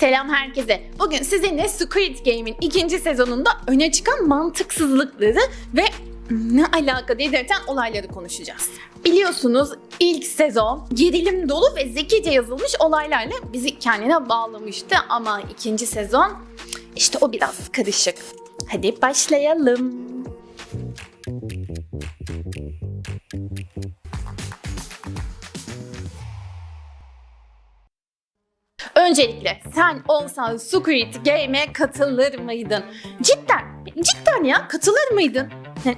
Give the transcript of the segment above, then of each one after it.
Selam herkese. Bugün sizinle Squid Game'in ikinci sezonunda öne çıkan mantıksızlıkları ve ne alaka dedirten olayları konuşacağız. Biliyorsunuz ilk sezon gerilim dolu ve zekice yazılmış olaylarla bizi kendine bağlamıştı ama ikinci sezon işte o biraz karışık. Hadi başlayalım. Öncelikle sen olsan Squid Game'e katılır mıydın? Cidden, cidden ya katılır mıydın?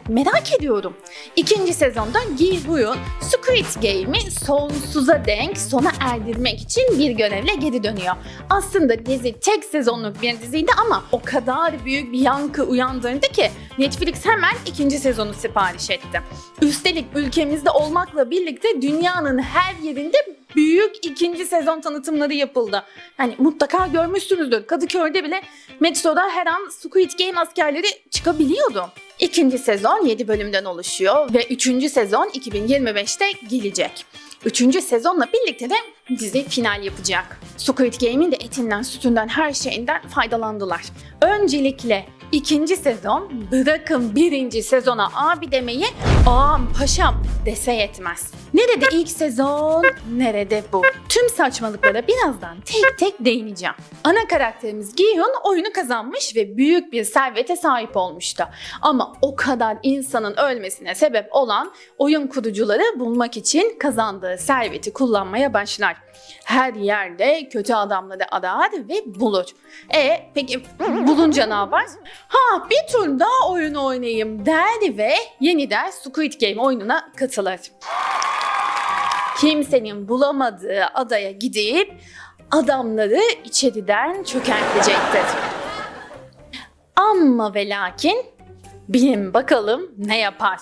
Merak ediyorum. İkinci sezonda Gi-Huyun Squid Game'i sonsuza denk sona erdirmek için bir görevle geri dönüyor. Aslında dizi tek sezonluk bir diziydi ama o kadar büyük bir yankı uyandırdı ki Netflix hemen ikinci sezonu sipariş etti. Üstelik ülkemizde olmakla birlikte dünyanın her yerinde büyük ikinci sezon tanıtımları yapıldı. Yani mutlaka görmüşsünüzdür. Kadıköy'de bile metroda her an Squid Game askerleri çıkabiliyordu. İkinci sezon 7 bölümden oluşuyor ve üçüncü sezon 2025'te gelecek. Üçüncü sezonla birlikte de dizi final yapacak. Squid Game'in de etinden, sütünden, her şeyinden faydalandılar. Öncelikle ikinci sezon bırakın birinci sezona abi demeyi ağam paşam dese yetmez. Nerede ilk sezon, nerede bu? Tüm saçmalıklara birazdan tek tek değineceğim. Ana karakterimiz Gi-hun oyunu kazanmış ve büyük bir servete sahip olmuştu. Ama o kadar insanın ölmesine sebep olan oyun kurucuları bulmak için kazandığı serveti kullanmaya başlar. Her yerde kötü adamları arar ve bulur. E peki bulunca ne yapar? Ha bir tur daha oyun oynayayım der ve yeniden Squid Game oyununa katılır. Kimsenin bulamadığı adaya gidip adamları içeriden çökertecektir. Ama ve lakin bilin bakalım ne yapar?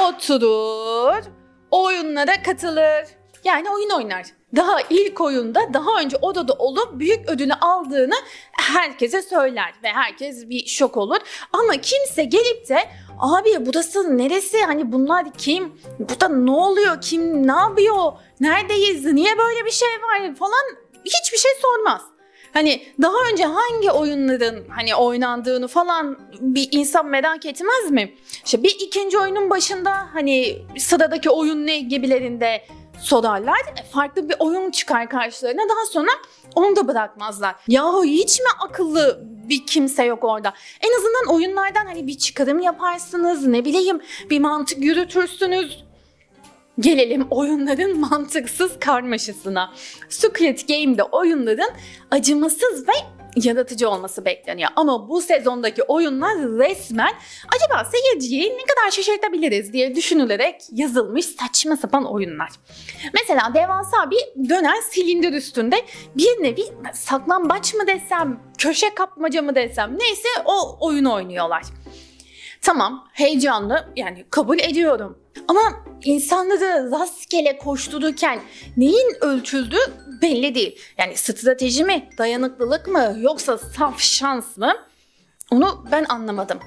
Oturur, oyunlara katılır. Yani oyun oynar. Daha ilk oyunda daha önce odada olup büyük ödülü aldığını herkese söyler ve herkes bir şok olur. Ama kimse gelip de abi burası neresi hani bunlar kim burada ne oluyor kim ne yapıyor neredeyiz niye böyle bir şey var falan hiçbir şey sormaz. Hani daha önce hangi oyunların hani oynandığını falan bir insan merak etmez mi? İşte bir ikinci oyunun başında hani sıradaki oyun ne gibilerinde sorarlar. E, Farklı bir oyun çıkar karşılarına daha sonra onu da bırakmazlar. Yahu hiç mi akıllı bir kimse yok orada? En azından oyunlardan hani bir çıkarım yaparsınız ne bileyim bir mantık yürütürsünüz. Gelelim oyunların mantıksız karmaşasına. Squid Game'de oyunların acımasız ve yaratıcı olması bekleniyor. Ama bu sezondaki oyunlar resmen acaba seyirciyi ne kadar şaşırtabiliriz diye düşünülerek yazılmış saçma sapan oyunlar. Mesela devasa bir dönen silindir üstünde bir nevi saklambaç mı desem, köşe kapmaca mı desem neyse o oyunu oynuyorlar. Tamam heyecanlı yani kabul ediyorum. Ama insanları rastgele koştururken neyin ölçüldüğü belli değil. Yani strateji mi, dayanıklılık mı yoksa saf şans mı? Onu ben anlamadım.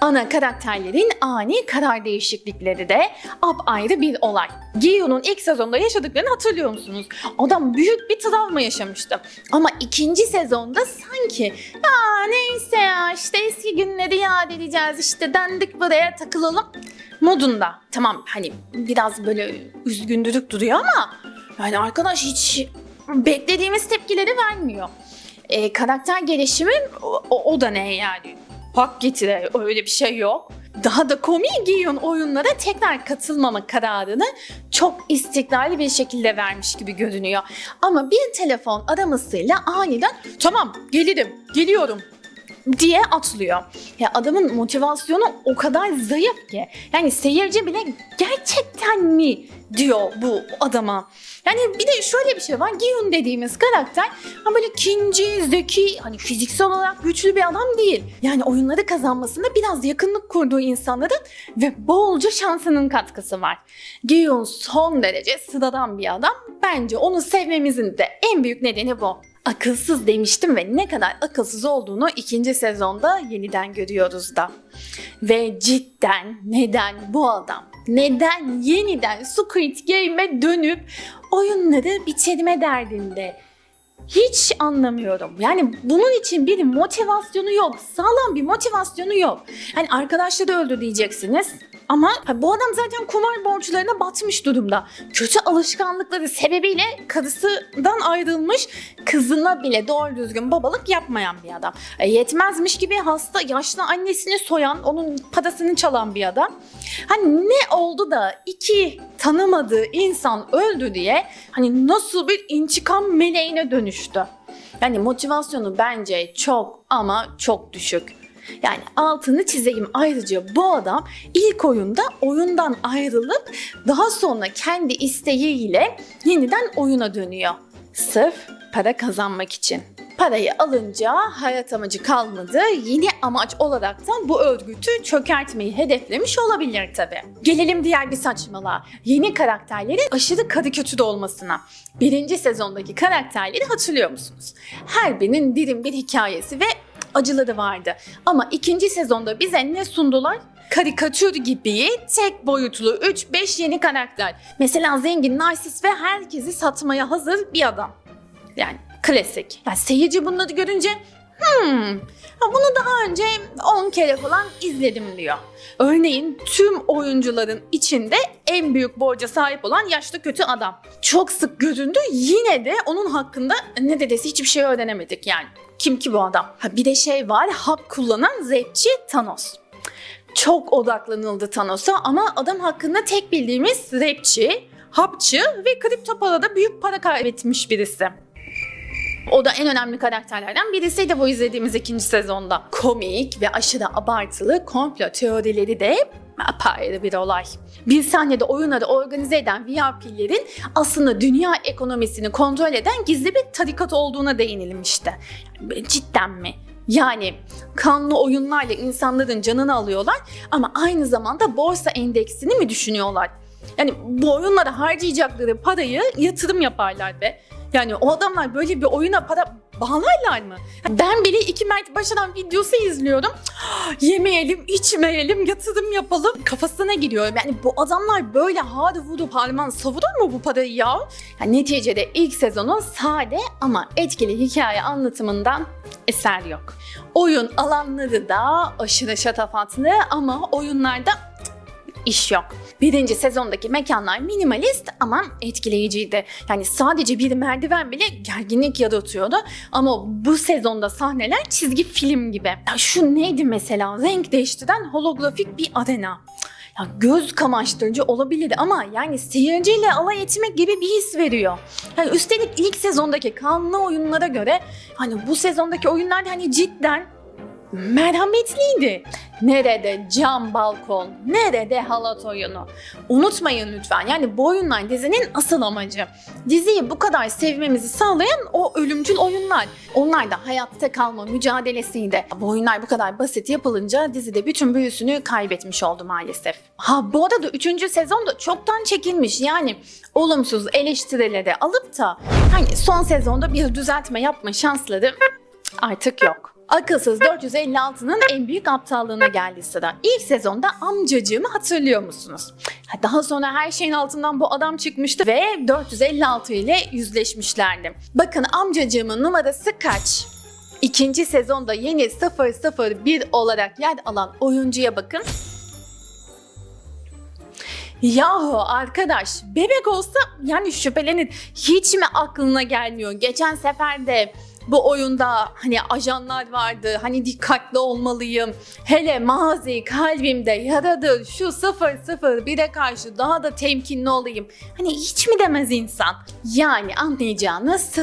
Ana karakterlerin ani karar değişiklikleri de apayrı bir olay. Giyu'nun ilk sezonda yaşadıklarını hatırlıyor musunuz? Adam büyük bir travma yaşamıştı. Ama ikinci sezonda sanki ya neyse ya işte eski günleri yad edeceğiz işte dendik buraya takılalım modunda. Tamam hani biraz böyle üzgündürük duruyor ama yani arkadaş hiç beklediğimiz tepkileri vermiyor. E, karakter gelişimi o, o da ne yani? Hak getire öyle bir şey yok. Daha da komik giyiyon oyunlara tekrar katılmama kararını çok istikrarlı bir şekilde vermiş gibi görünüyor. Ama bir telefon aramasıyla aniden tamam gelirim, geliyorum diye atlıyor. Ya adamın motivasyonu o kadar zayıf ki. Yani seyirci bile gerçekten mi diyor bu adama. Yani bir de şöyle bir şey var. Giyun dediğimiz karakter ha böyle kinci, zeki, hani fiziksel olarak güçlü bir adam değil. Yani oyunları kazanmasında biraz yakınlık kurduğu insanların ve bolca şansının katkısı var. Giyun son derece sıradan bir adam. Bence onu sevmemizin de en büyük nedeni bu akılsız demiştim ve ne kadar akılsız olduğunu ikinci sezonda yeniden görüyoruz da. Ve cidden neden bu adam neden yeniden Squid Game'e dönüp oyunları bitirme derdinde? Hiç anlamıyorum. Yani bunun için bir motivasyonu yok. Sağlam bir motivasyonu yok. Hani arkadaşları öldü diyeceksiniz. Ama bu adam zaten kumar borçlarına batmış durumda. Kötü alışkanlıkları sebebiyle karısından ayrılmış, kızına bile doğru düzgün babalık yapmayan bir adam. E, yetmezmiş gibi hasta, yaşlı annesini soyan, onun parasını çalan bir adam. Hani ne oldu da iki tanımadığı insan öldü diye hani nasıl bir intikam meleğine dönüştü. Yani motivasyonu bence çok ama çok düşük. Yani altını çizeyim ayrıca bu adam ilk oyunda oyundan ayrılıp daha sonra kendi isteğiyle yeniden oyuna dönüyor. Sırf para kazanmak için. Parayı alınca hayat amacı kalmadı. Yeni amaç olarak da bu örgütü çökertmeyi hedeflemiş olabilir tabi. Gelelim diğer bir saçmalığa. Yeni karakterlerin aşırı karikatür olmasına. Birinci sezondaki karakterleri hatırlıyor musunuz? Her birinin derin bir hikayesi ve acıları vardı. Ama ikinci sezonda bize ne sundular? Karikatür gibi tek boyutlu 3-5 yeni karakter. Mesela zengin, narsist ve herkesi satmaya hazır bir adam. Yani klasik. Yani seyirci bunları görünce hmm, bunu daha önce 10 kere falan izledim diyor. Örneğin tüm oyuncuların içinde en büyük borca sahip olan yaşlı kötü adam. Çok sık göründü yine de onun hakkında ne dedesi hiçbir şey öğrenemedik yani. Kim ki bu adam? Ha bir de şey var hap kullanan rapçi Thanos. Çok odaklanıldı Thanos'a ama adam hakkında tek bildiğimiz rapçi, hapçı ve kripto parada büyük para kaybetmiş birisi. O da en önemli karakterlerden birisiydi bu izlediğimiz ikinci sezonda. Komik ve aşırı abartılı komplo teorileri de apayrı bir olay. Bir sahnede oyunları organize eden VIP'lerin aslında dünya ekonomisini kontrol eden gizli bir tarikat olduğuna değinilmişti. Cidden mi? Yani kanlı oyunlarla insanların canını alıyorlar ama aynı zamanda borsa endeksini mi düşünüyorlar? Yani bu oyunlara harcayacakları parayı yatırım yaparlar be. Yani o adamlar böyle bir oyuna para bağlarlar mı? Ben bile iki Mert Başaran videosu izliyorum. Yemeyelim, içmeyelim, yatırım yapalım. Kafasına giriyor. Yani bu adamlar böyle hadi vurup harman savurur mu bu parayı ya? Yani neticede ilk sezonun sade ama etkili hikaye anlatımından eser yok. Oyun alanları da aşırı şatafatlı ama oyunlarda iş yok. Birinci sezondaki mekanlar minimalist ama etkileyiciydi. Yani sadece bir merdiven bile gerginlik yaratıyordu. Ama bu sezonda sahneler çizgi film gibi. Ya şu neydi mesela? Renk değiştiren holografik bir arena. Ya göz kamaştırıcı olabilir ama yani seyirciyle alay etmek gibi bir his veriyor. Yani üstelik ilk sezondaki kanlı oyunlara göre hani bu sezondaki oyunlar hani cidden merhametliydi. Nerede cam balkon, nerede halat oyunu. Unutmayın lütfen yani bu oyunlar dizinin asıl amacı. Diziyi bu kadar sevmemizi sağlayan o ölümcül oyunlar. Onlar da hayatta kalma mücadelesiydi. Bu oyunlar bu kadar basit yapılınca dizide bütün büyüsünü kaybetmiş oldu maalesef. Ha bu arada 3. sezon da çoktan çekilmiş yani olumsuz eleştirileri alıp da hani son sezonda bir düzeltme yapma şansları artık yok. Akılsız 456'nın en büyük aptallığına geldi sıra. İlk sezonda amcacığımı hatırlıyor musunuz? Daha sonra her şeyin altından bu adam çıkmıştı ve 456 ile yüzleşmişlerdi. Bakın amcacığımın numarası kaç? İkinci sezonda yeni 001 olarak yer alan oyuncuya bakın. Yahu arkadaş bebek olsa yani şüphelenin hiç mi aklına gelmiyor? Geçen sefer de bu oyunda hani ajanlar vardı hani dikkatli olmalıyım. Hele mazi kalbimde yaradır şu 001'e karşı daha da temkinli olayım. Hani hiç mi demez insan? Yani anlayacağınız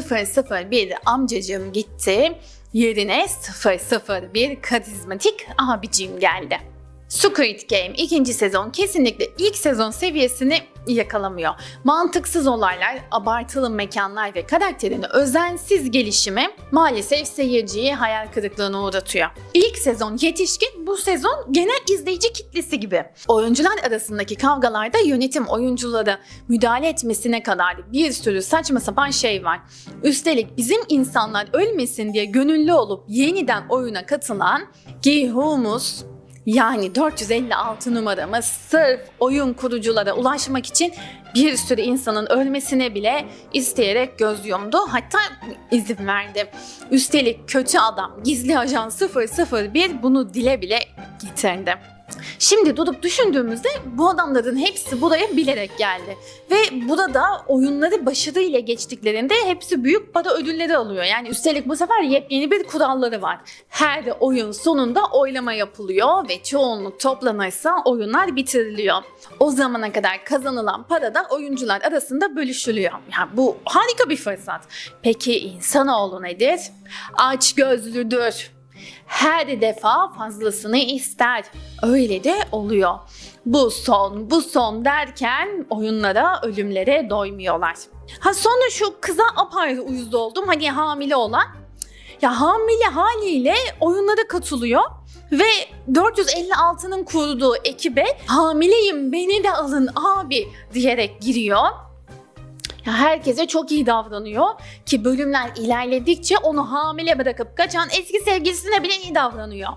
001 amcacığım gitti. Yerine 001 karizmatik abicim geldi. Squid Game ikinci sezon kesinlikle ilk sezon seviyesini yakalamıyor. Mantıksız olaylar, abartılı mekanlar ve karakterin özensiz gelişimi maalesef seyirciyi hayal kırıklığına uğratıyor. İlk sezon yetişkin, bu sezon genel izleyici kitlesi gibi. Oyuncular arasındaki kavgalarda yönetim oyunculara müdahale etmesine kadar bir sürü saçma sapan şey var. Üstelik bizim insanlar ölmesin diye gönüllü olup yeniden oyuna katılan Gihumus, Yani 456 numaramız sırf oyun kuruculara ulaşmak için bir sürü insanın ölmesine bile isteyerek göz yumdu. Hatta izin verdi. Üstelik kötü adam gizli ajan 001 bunu dile bile getirdi. Şimdi durup düşündüğümüzde bu adamların hepsi buraya bilerek geldi. Ve burada oyunları başarıyla geçtiklerinde hepsi büyük para ödülleri alıyor. Yani üstelik bu sefer yepyeni bir kuralları var. Her oyun sonunda oylama yapılıyor ve çoğunluk toplanırsa oyunlar bitiriliyor. O zamana kadar kazanılan para da oyuncular arasında bölüşülüyor. Yani bu harika bir fırsat. Peki insanoğlu nedir? Aç gözlüdür her defa fazlasını ister. Öyle de oluyor. Bu son, bu son derken oyunlara, ölümlere doymuyorlar. Ha sonra şu kıza apayrı uyuz oldum. Hani hamile olan. Ya hamile haliyle oyunlara katılıyor ve 456'nın kurduğu ekibe hamileyim beni de alın abi diyerek giriyor. Ya herkese çok iyi davranıyor ki bölümler ilerledikçe onu hamile bırakıp kaçan eski sevgilisine bile iyi davranıyor.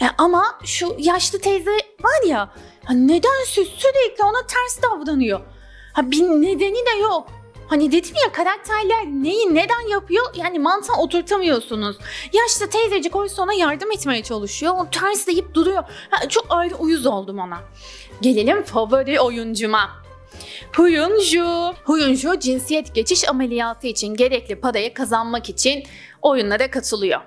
E ama şu yaşlı teyze var ya, nedense sürekli ona ters davranıyor. Ha bir nedeni de yok. Hani dedim ya karakterler neyi neden yapıyor yani mantığa oturtamıyorsunuz. Yaşlı teyzecik oysa ona yardım etmeye çalışıyor. O ters deyip duruyor. Ha, çok ayrı uyuz oldum ona. Gelelim favori oyuncuma. Huyunju. Huyunju cinsiyet geçiş ameliyatı için gerekli parayı kazanmak için oyunlara katılıyor.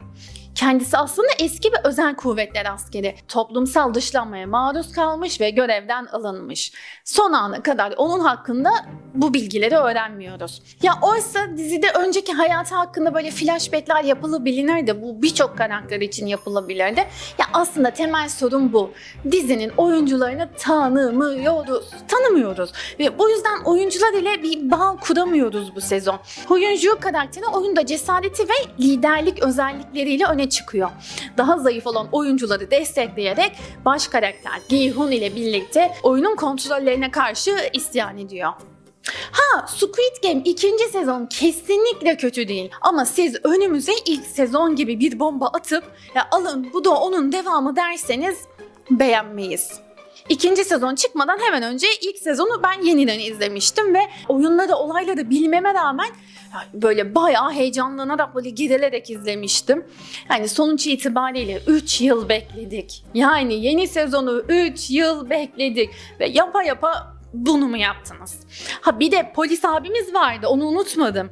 Kendisi aslında eski bir özel kuvvetler askeri. Toplumsal dışlanmaya maruz kalmış ve görevden alınmış. Son ana kadar onun hakkında bu bilgileri öğrenmiyoruz. Ya oysa dizide önceki hayatı hakkında böyle flashbackler yapılabilirdi. Bu birçok karakter için yapılabilirdi. Ya aslında temel sorun bu. Dizinin oyuncularını tanımıyoruz. Tanımıyoruz. Ve bu yüzden oyuncular ile bir bağ kuramıyoruz bu sezon. Huyunju karakteri oyunda cesareti ve liderlik özellikleriyle öne çıkıyor. Daha zayıf olan oyuncuları destekleyerek baş karakter Gi-hun ile birlikte oyunun kontrollerine karşı isyan ediyor. Ha Squid Game ikinci sezon kesinlikle kötü değil. Ama siz önümüze ilk sezon gibi bir bomba atıp ya alın bu da onun devamı derseniz beğenmeyiz. İkinci sezon çıkmadan hemen önce ilk sezonu ben yeniden izlemiştim ve oyunları, olayları bilmeme rağmen böyle bayağı heyecanlanarak böyle gerilerek izlemiştim. Yani sonuç itibariyle 3 yıl bekledik. Yani yeni sezonu 3 yıl bekledik ve yapa yapa bunu mu yaptınız? Ha bir de polis abimiz vardı onu unutmadım.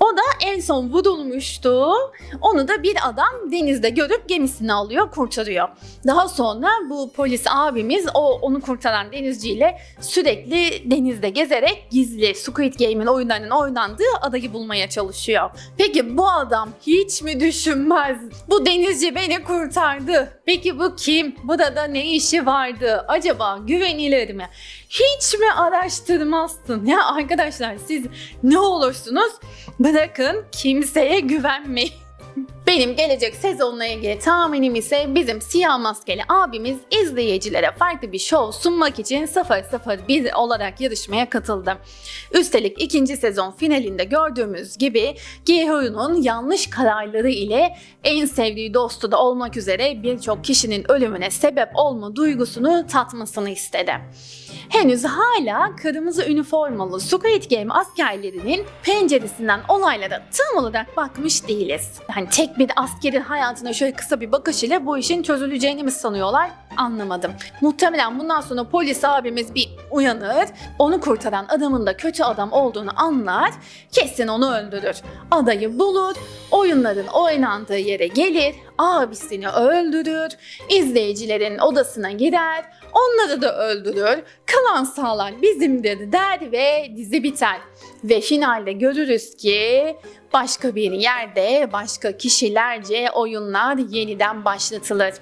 O da en son vurulmuştu. Onu da bir adam denizde görüp gemisini alıyor, kurtarıyor. Daha sonra bu polis abimiz o onu kurtaran denizciyle sürekli denizde gezerek gizli Squid Game'in oyunlarının oynandığı adayı bulmaya çalışıyor. Peki bu adam hiç mi düşünmez? Bu denizci beni kurtardı. Peki bu kim? Burada ne işi vardı? Acaba güvenilir mi? Hiç mi araştırmazsın? Ya arkadaşlar siz ne olursunuz bırakın kimseye güvenmeyin. Benim gelecek sezonla ilgili tahminim ise bizim siyah maskeli abimiz izleyicilere farklı bir show sunmak için 001 olarak yarışmaya katıldı. Üstelik ikinci sezon finalinde gördüğümüz gibi Gi-Hoon'un yanlış kararları ile en sevdiği dostu da olmak üzere birçok kişinin ölümüne sebep olma duygusunu tatmasını istedi. Henüz hala kırmızı üniformalı Squid Game askerlerinin penceresinden olaylara tam olarak bakmış değiliz. Yani tek bir askerin hayatına şöyle kısa bir bakış ile bu işin çözüleceğini mi sanıyorlar anlamadım. Muhtemelen bundan sonra polis abimiz bir uyanır, onu kurtaran adamın da kötü adam olduğunu anlar, kesin onu öldürür. Adayı bulur, oyunların oynandığı yere gelir, abisini öldürür, izleyicilerin odasına girer, onları da öldürür, kalan sağlar bizimdir der ve dizi biter. Ve finalde görürüz ki başka bir yerde başka kişilerce oyunlar yeniden başlatılır.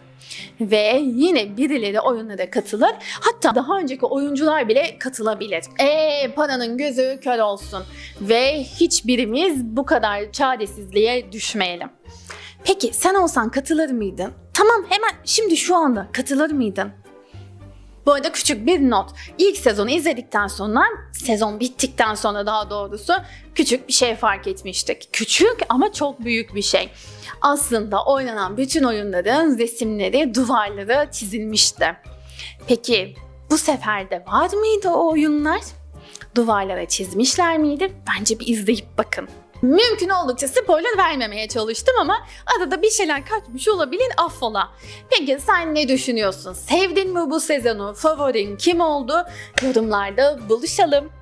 Ve yine birileri oyunlara katılır. Hatta daha önceki oyuncular bile katılabilir. Eee paranın gözü kör olsun. Ve hiçbirimiz bu kadar çaresizliğe düşmeyelim. Peki sen olsan katılır mıydın? Tamam hemen şimdi şu anda katılır mıydın? Bu arada küçük bir not. İlk sezonu izledikten sonra, sezon bittikten sonra daha doğrusu küçük bir şey fark etmiştik. Küçük ama çok büyük bir şey. Aslında oynanan bütün oyunların resimleri, duvarları çizilmişti. Peki bu sefer de var mıydı o oyunlar? Duvarlara çizmişler miydi? Bence bir izleyip bakın. Mümkün oldukça spoiler vermemeye çalıştım ama arada bir şeyler kaçmış olabilir affola. Peki sen ne düşünüyorsun? Sevdin mi bu sezonu? Favorin kim oldu? Yorumlarda buluşalım.